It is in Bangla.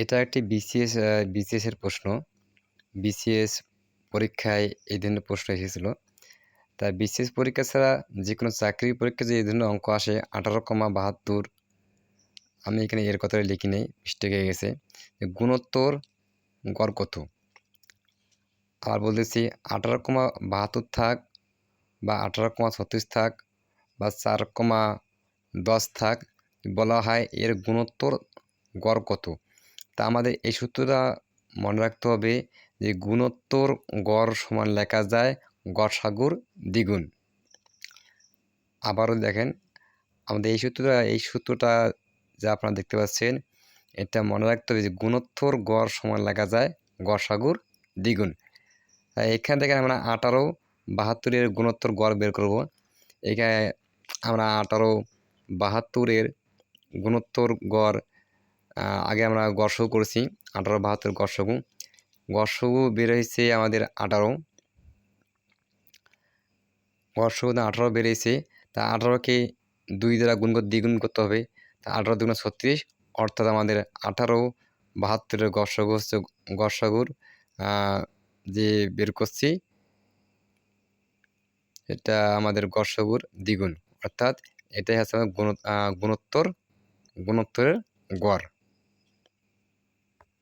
এটা একটি বিসিএস বিসিএস এর প্রশ্ন। বিসিএস পরীক্ষায় এই ধরনের প্রশ্ন এসেছিল। তা বিসিএস পরীক্ষা ছাড়া যে কোনো চাকরির পরীক্ষা যে এই ধরনের অঙ্ক আসে, আঠারো কমা বাহাত্তর, আমি এখানে এর কথাটা লিখি নেই মিস্টেক হয়ে গেছে। গুণোত্তর, গড় কত? আর বলতেছি, আঠারো কমা বাহাত্তর থাক বা আঠারো কমা ছত্রিশ থাক বা চার কমা দশ থাক, বলা হয় এর গুণোত্তর গড় কত? তা আমাদের এই সূত্রটা মনে রাখতে হবে যে গুণোত্তর গড় সমান লেখা যায় গড় সাগুর দ্বিগুণ। আবারও দেখেন, আমাদের এই সূত্রটা এই সূত্রটা যা আপনারা দেখতে পাচ্ছেন, এটা মনে রাখতে হবে যে গুণোত্তর গড় সমান লেখা যায় গড় সাগুর দ্বিগুণ। এখান থেকে আমরা আঠারো বাহাত্তরের গুণোত্তর গড় বের করব। এখানে আমরা আঠারো বাহাত্তরের গুণোত্তর গড় আগে আমরা গড়সগু করেছি, আঠারো বাহাত্তর গড়সগু গড়সগু বের হয়েছে আমাদের আঠারো। গড়সগু আঠারো বেরিয়েছে তা আঠারোকে দুই দ্বারা গুণ দ্বিগুণ করতে হবে, তা আঠারো দুগুণ ছত্রিশ, অর্থাৎ আমাদের আঠারো বাহাত্তরের গড়সগু হচ্ছে গড়সগুর যে বের করছি, এটা আমাদের গড়সগুর দ্বিগুণ, অর্থাৎ এটাই হচ্ছে আমাদের গুণ গুণোত্তর, গুণোত্তরের গড়।